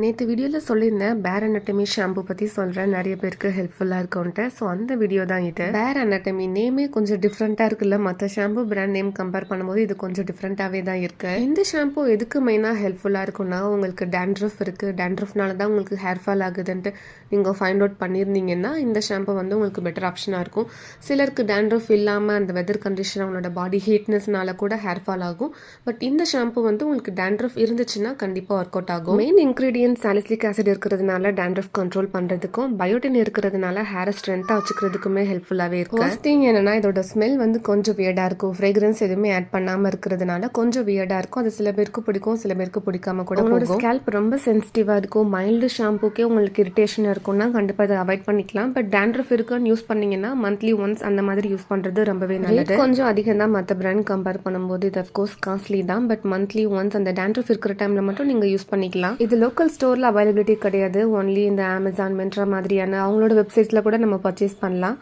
நேற்று வீடியோவில் சொல்லியிருந்தேன் பேர் அனட்டமி ஷாம்பு பற்றி சொல்கிறேன் நிறைய பேருக்கு ஹெல்ப்ஃபுல்லாக இருக்கும்ன்ட்டு. ஸோ அந்த வீடியோ தான் இது. பேர் அனட்டமி நேமே கொஞ்சம் டிஃப்ரெண்ட்டாக இருக்குல்ல. மற்ற ஷாம்பு பிராண்ட் நேம் கம்பேர் பண்ணும்போது இது கொஞ்சம் டிஃப்ரெண்ட்டாகவே தான் இருக்குது இந்த ஷாம்பு எதுக்கு மெயினாக ஹெல்ப்ஃபுல்லாக இருக்கும்னா உங்களுக்கு டேண்ட்ரஃப் இருக்குது டேண்ட்ரஃப்னால தான் உங்களுக்கு ஹேர் ஃபால் ஆகுதுன்ட்டு நீங்கள் ஃபைண்ட் அவுட் பண்ணியிருந்தீங்கன்னா இந்த ஷாம்பு வந்து உங்களுக்கு பெட்டர் ஆப்ஷனாக இருக்கும். சிலருக்கு டேண்ட்ரஃப் இல்லாமல் அந்த வெதர் கண்டிஷன் அவங்களோட பாடி ஹீட்னஸ்னால கூட ஹேர் ஃபால் ஆகும். பட் இந்த ஷாம்பு வந்து உங்களுக்கு டேண்ட்ரஃப் இருந்துச்சுன்னா கண்டிப்பாக ஒர்க் அவுட் ஆகும். மெயின் இன்க்ரீடியன்ட் சாலிசிலிக் ஆசிட் இருக்கிறதுனால டேண்ட்ரஃப் கண்ட்ரோல் பண்ணுறதுக்கும் பயோட்டின் இருக்கிறதுனால ஹேரை ஸ்ட்ரென்த்தாக வச்சுக்கிறதுக்குமே ஹெல்ப்ஃபுல்லாகவே இருக்கும் ஃபர்ஸ்ட் திங் என்னன்னா இதோட ஸ்மெல் வந்து கொஞ்சம் வியர்டாக இருக்கும். ஃப்ரேக்ரன்ஸ் எதுவுமே ஆட் பண்ணாமல் இருக்கிறதுனால கொஞ்சம் வியர்டாக இருக்கும். அது சில பேருக்கு பிடிக்கும் சில பேருக்கு பிடிக்காம கூட உங்களோட ஸ்கேல்ப் ரொம்ப சென்சிட்டிவாக இருக்கும். மைல்டு ஷாம்புக்கே உங்களுக்கு இரிட்டேஷன் இருக்கும்னா கண்டிப்பாக அதை அவாய்ட் பண்ணிக்கலாம். பட் டேண்ட்ரஃப் இருக்குன்னு யூஸ் பண்ணீங்கன்னா மந்த்லி ஒன்ஸ் அந்த மாதிரி யூஸ் பண்ணுறது ரொம்பவே நல்லது. கொஞ்சம் அதிகம் தான் மற்ற பிராண்ட் கம்பேர் பண்ணும்போது. இது அஃப்கோர்ஸ் காஸ்ட்லி தான். பட் மந்த்லி ஒன்ஸ் அந்த டேண்ட்ரஃப் இருக்கிற டைமில் மட்டும் நீங்கள் யூஸ் பண்ணிக்கலாம். இது லோக்கல் ஸ்டோரில் அவைலபிலிட்டி கிடையாது. ஒன்லி இந்த அமேசான் மென்ட்ரா மாதிரியான அவங்களோட வெப்சைட்ஸில் கூட நம்ம பர்ச்சேஸ் பண்ணலாம்.